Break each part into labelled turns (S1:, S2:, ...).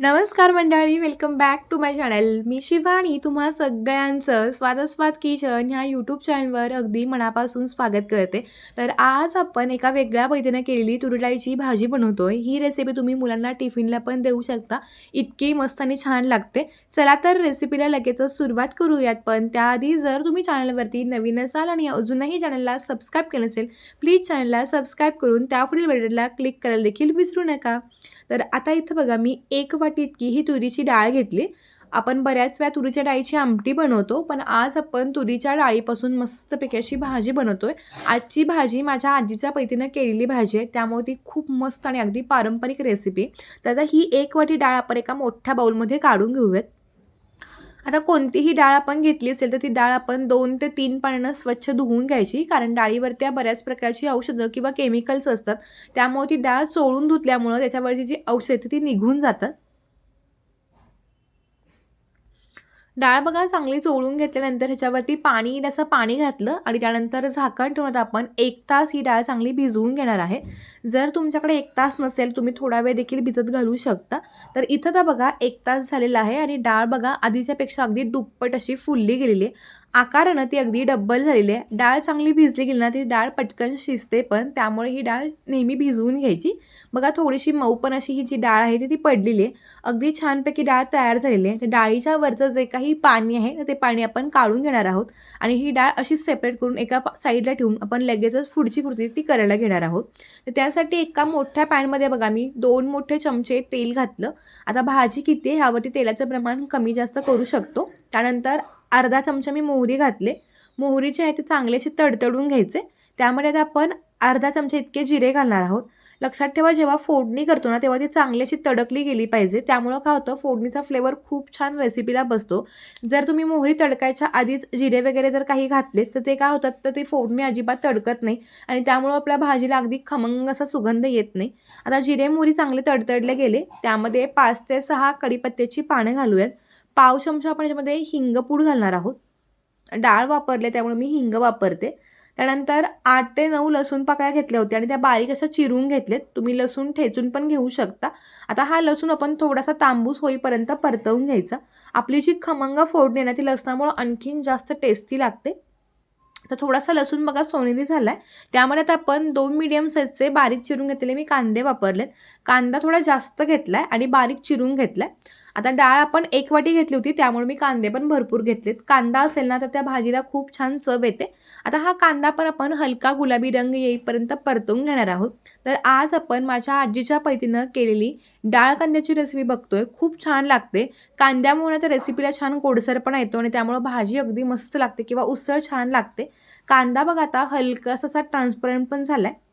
S1: नमस्कार मंडळी welcome back to my channel मी शिवानी तुम्हा सगळ्यांचं स्वादस्वाद किचन ह्या यूट्यूब चॅनलवर अगदी मनापासून स्वागत करते. तर आज आपण एका वेगळ्या पद्धतीने केलेली तुरडाईची भाजी बनवतोय. ही रेसिपी तुम्ही मुलांना टिफिनला पण देऊ शकता. इतकी मस्त आणि छान लागते. चला तर रेसिपीला लगेचच सुरुवात करूयात. पण त्याआधी जर तुम्ही चॅनलवरती नवीन असाल आणि अजूनही चॅनलला सबस्क्राईब केलं नसेल प्लीज चॅनलला सबस्क्राईब करून त्यापुढील बटनला क्लिक करायला देखील विसरू नका. तर आता इथं बघा मी एक वाटी इतकी ही तुरीची डाळ घेतली. आपण बऱ्याच वेळा तुरीच्या डाळीची आमटी बनवतो पण आज आपण तुरीच्या डाळीपासून मस्तपैकी अशी भाजी बनवतोय. आजची भाजी माझ्या आजीच्या पैतीनं केलेली भाजी आहे त्यामुळे ती खूप मस्त आणि अगदी पारंपरिक रेसिपी तर आता ही एक वाटी डाळ आपण एका मोठ्या बाऊलमध्ये काढून घेऊयात. आता कोणतीही डाळ आपण घेतली असेल तर ती डाळ आपण दोन ते तीन पाण्यानं स्वच्छ धुवून घ्यायची. कारण डाळीवरती बऱ्याच प्रकारची औषधं किंवा केमिकल्स असतात. त्यामुळे ती डाळ चोळून धुतल्यामुळं त्याच्यावरची जी औषधं ती निघून जातात. डाळ बघा चांगली चोळून घेतल्यानंतर ह्याच्यावरती पाणी असं पाणी घातलं आणि त्यानंतर झाकण ठेवून आता आपण एक तास ही डाळ चांगली भिजवून घेणार आहे. जर तुमच्याकडे एक तास नसेल तुम्ही थोडा वेळ देखील भिजत घालू शकता. तर इथं तर बघा एक तास झालेला आहे आणि डाळ बघा आधीच्यापेक्षा अगदी दुप्पट अशी फुलली गेलेली आहे. आकारानं ती अगदी डब्बल झालेली आहे. डाळ चांगली भिजली गेली ना ती डाळ पटकन शिजते पण त्यामुळे ही डाळ नेहमी भिजवून घ्यायची. बघा थोडीशी मऊ पण अशी ही जी डाळ आहे ती ती पडलेली आहे. अगदी छानपैकी डाळ तयार झालेली आहे. तर डाळीच्या वरचं जे काही पाणी आहे ते पाणी आपण काढून घेणार आहोत आणि ही डाळ अशीच सेपरेट करून एका साईडला ठेवून आपण लगेचच पुढची कृती ती करायला घेणार आहोत. तर त्यासाठी एका मोठ्या पॅनमध्ये बघा मी दोन मोठे चमचे तेल घातलं. आता भाजी किती आहे ह्यावरती तेलाचं प्रमाण कमी जास्त करू शकतो. त्यानंतर अर्धा चमचा मी मोहरी घातले. मोहरीचे आहे ते चांगलेसे तडतडून घ्यायचे. त्यामध्ये आता आपण अर्धा चमचा इतके जिरे घालणार आहोत. लक्षात ठेवा जेव्हा फोडणी करतो ना तेव्हा ती चांगली अशी तडकली गेली पाहिजे. त्यामुळं काय होतं फोडणीचा फ्लेवर खूप छान रेसिपीला बसतो. जर तुम्ही मोहरी तडकायच्या आधीच जिरे वगैरे जर काही घातले तर ते काय होतात तर ती फोडणी अजिबात तडकत नाही. आणि त्यामुळं आपल्या भाजीला अगदी खमंग असा सुगंध येत नाही. आता जिरे मोहरी चांगले तडतडले गेले. त्यामध्ये पाच ते सहा कडीपत्त्याची पानं घालूयात. पाव चमचा आपण याच्यामध्ये हिंगपूड घालणार आहोत. डाळ वापरले त्यामुळे मी हिंग वापरते. त्यानंतर आठ ते नऊ लसूण पाकळ्या घेतल्या होत्या आणि त्या बारीक अशा चिरून घेतलेत. तुम्ही लसूण ठेचून पण घेऊ शकता. आता हा लसूण आपण थोडासा तांबूस होईपर्यंत परतवून घ्यायचा. आपली जी खमंग फोडणी ना ती लसणामुळं आणखीन जास्त टेस्टी लागते. तर थोडासा लसूण बघा सोनेरी झाला आहे त्यामध्ये आता आपण दोन मीडियम साईजचे बारीक चिरून घेतलेले मी कांदे वापरलेत. कांदा थोडा जास्त घेतला आहे आणि बारीक चिरून घेतला आहे आता डाळ आपण एक वाटी घेतली होती त्यामुळे मी कांदे पण भरपूर घेतलेत. कांदा असेल ना तर त्या भाजीला खूप छान चव येते. आता हा कांदा पण आपण हलका गुलाबी रंग येईपर्यंत परतून घेणार आहोत. तर आज आपण माझ्या आजीच्या पैतीनं केलेली डाळ कांद्याची रेसिपी बघतोय. खूप छान लागते. कांद्यामुळे तर रेसिपीला छान गोडसरपणा येतो आणि त्यामुळं भाजी अगदी मस्त लागते किंवा उसळ छान लागते. कांदा बघा आता हलकासा असा ट्रान्सपरंट पण झाला आहे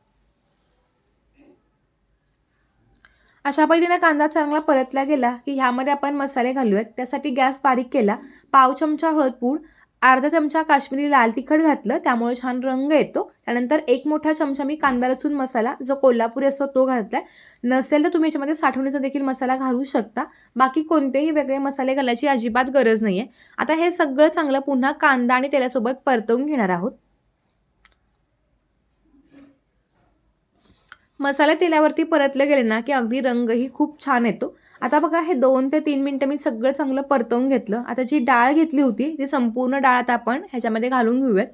S1: अशा पद्धतीने कांदा चांगला परतला गेला की ह्यामध्ये आपण मसाले घालूयात. त्यासाठी गॅस बारीक केला. पाव चमचा हळदपूड अर्धा चमचा काश्मीरी लाल तिखट घातलं. त्यामुळे छान रंग येतो. त्यानंतर एक मोठा चमचा मी कांदा लसूण मसाला जो कोल्हापुरी असतो तो घातला नसेल तर तुम्ही याच्यामध्ये साठवणीचा देखील मसाला घालू शकता. बाकी कोणतेही वेगळे मसाले घालायची अजिबात गरज नाही आहे आता हे सगळं चांगलं पुन्हा कांदा आणि तेलासोबत परतवून घेणार आहोत. मसाले तेलावरती परतले गेले ना की अगदी रंगही खूप छान येतो. आता बघा हे दोन ते तीन मिनटं मी सगळं चांगलं परतवून घेतलं. आता जी डाळ घेतली होती ती संपूर्ण डाळ आता आपण ह्याच्यामध्ये घालून घेऊयात.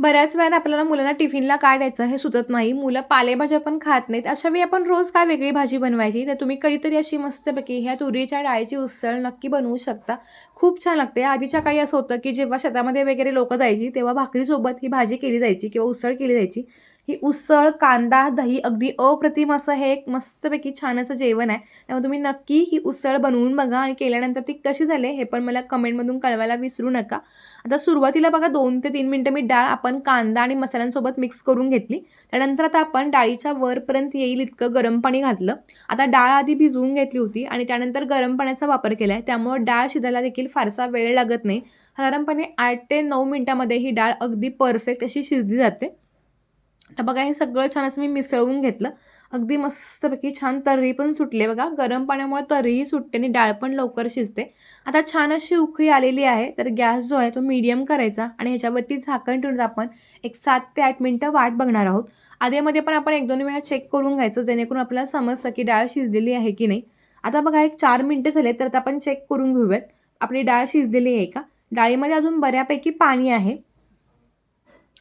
S1: बऱ्याच वेळाने आपल्याला मुलांना टिफिनला काय द्यायचं हे सुचत नाही. मुलं पालेभाज्या पण खात नाहीत. अशा वेळी आपण रोज काय वेगळी भाजी बनवायची? तर तुम्ही कधीतरी अशी मस्तपैकी ह्या तुरीच्या डाळीची उसळ नक्की बनवू शकता. खूप छान लागते. आधीच्या काही असं होतं की जेव्हा शेतामध्ये वगैरे लोकं जायची तेव्हा भाकरीसोबत ही भाजी केली जायची किंवा उसळ केली जायची. ही उसळ कांदा दही अगदी अप्रतिम असं हे एक मस्तपैकी छान असं जेवण आहे. त्यामुळे तुम्ही नक्की ही उसळ बनवून बघा आणि केल्यानंतर ती कशी झाले हे पण मला कमेंटमधून कळवायला विसरू नका. आता सुरुवातीला बघा दोन ते तीन मिनटं मी डाळ आपण कांदा आणि मसाल्यांसोबत मिक्स करून घेतली. त्यानंतर आता आपण डाळीच्या वरपर्यंत येईल इतकं गरम पाणी घातलं. आता डाळ आधी भिजवून घेतली होती आणि त्यानंतर गरम पाण्याचा वापर केला आहे. त्यामुळे डाळ शिजायला देखील फारसा वेळ लागत नाही. साधारणपणे आठ ते नऊ मिनटामध्ये ही डाळ अगदी परफेक्ट अशी शिजली जाते. तर बघा हे सगळं छान असं मी मिसळून घेतलं. अगदी मस्तपैकी छान तर्री पण सुटले बघा. गरम पाण्यामुळे तर्रीही सुटते आणि डाळ पण लवकर शिजते. आता छान अशी उकळी आलेली आहे तर गॅस जो आहे तो मीडियम करायचा आणि ह्याच्यावरती झाकण ठेवून आपण एक सात ते आठ मिनटं वाट बघणार आहोत. आधीमध्ये पण आपण एक दोन वेळा चेक करून घ्यायचं जेणेकरून आपल्याला समजतं की डाळ शिजलेली आहे की नाही. आता बघा एक चार मिनटं झाले तर आता आपण चेक करून घेऊयात. आपली डाळ शिजलेली आहे का? डाळीमध्ये अजून बऱ्यापैकी पाणी आहे.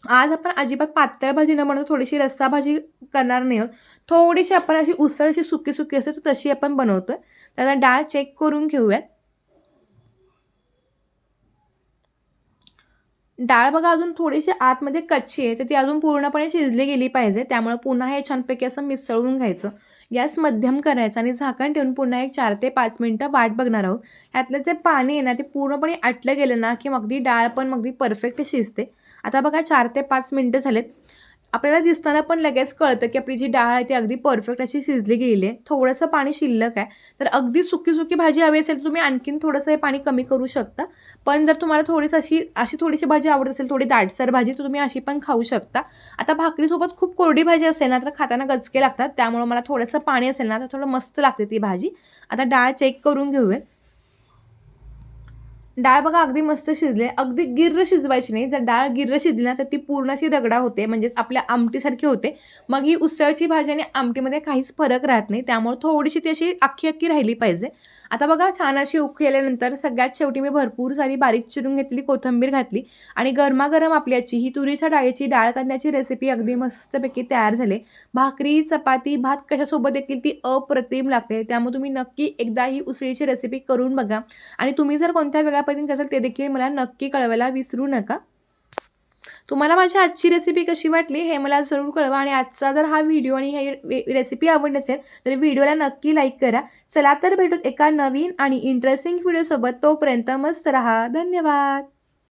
S1: आज आपण अजिबात पातळ भाजी न म्हणून थोडीशी रस्सा भाजी करणार नाही आहोत. थोडीशी आपण अशी उसळ अशी सुकी सुकी असते तर तशी आपण बनवतोय. त्याला डाळ चेक करून घेऊयात. डाळ बघा अजून थोडीशी आतमध्ये कच्ची आहे तर ती अजून पूर्णपणे शिजली गेली पाहिजे. त्यामुळे पुन्हा हे छानपैकी असं मिसळून घ्यायचं. गॅस मध्यम करायचा आणि झाकण ठेवून पुन्हा एक चार ते पाच मिनटं वाट बघणार आहोत. ह्यातलं जे पाणी आहे ना ते पूर्णपणे आटलं गेलं ना की अगदी डाळ पण अगदी परफेक्ट शिजते. आता बघा चार ते पाच मिनटं झालेत. आपल्याला दिसताना पण लगेच कळतं की आपली जी डाळ आहे ती अगदी परफेक्ट अशी शिजली गेलेली आहे. थोडंसं पाणी शिल्लक आहे. तर अगदी सुकी सुकी भाजी हवी असेल तर तुम्ही आणखीन थोडंसं हे पाणी कमी करू शकता. पण जर तुम्हाला थोडीशी अशी अशी थोडीशी भाजी आवडत असेल थोडी दाटसर भाजी तर तुम्ही अशी पण खाऊ शकता. आता भाकरीसोबत खूप कोरडी भाजी असेल ना तर खाताना गचके लागतात. त्यामुळे मला थोडंसं पाणी असेल ना तर थोडं मस्त लागते ती भाजी. आता डाळ चेक करून घेऊया. डाळ बघा अगदी मस्त शिजले अगदी गिर्र शिजवायची नाही. जर डाळ गिर्र शिजली ना तर ती पूर्ण अशी दगडा होते. म्हणजेच आपल्या आमटीसारखी होते. मग ही उसळची भाजी आणि आमटीमध्ये काहीच फरक राहत नाही. त्यामुळे थोडीशी ती अशी अख्खी अख्खी राहिली पाहिजे. आता बघा छान अशी उकळी आल्यानंतर सगळ्यात शेवटी मी भरपूर सारी बारीक चिरून घेतली कोथिंबीर घातली. आणि गरमागरम आपली ही तुरीच्या डाळीची डाळ कांद्याची रेसिपी अगदी मस्तपैकी तयार झाली. भाकरी चपाती भात कशासोबत देखील ती अप्रतिम लागते. त्यामुळे तुम्ही नक्की एकदा ही उसळीची रेसिपी करून बघा. आणि तुम्ही जर कोणत्या वेगळ्या पद्धतीने कराल ते देखील मला नक्की कळवायला विसरू नका. तुम्हाला माझी आजची रेसिपी कशी वाटली हे मला जरूर कळवा. आणि आजचा जर हा व्हिडिओ आणि हे रेसिपी आवडली असेल तर व्हिडिओला नक्की लाईक करा. चला तर भेटूत एका नवीन आणि इंटरेस्टिंग व्हिडिओसोबत तोपर्यंत मस्त रहा. धन्यवाद.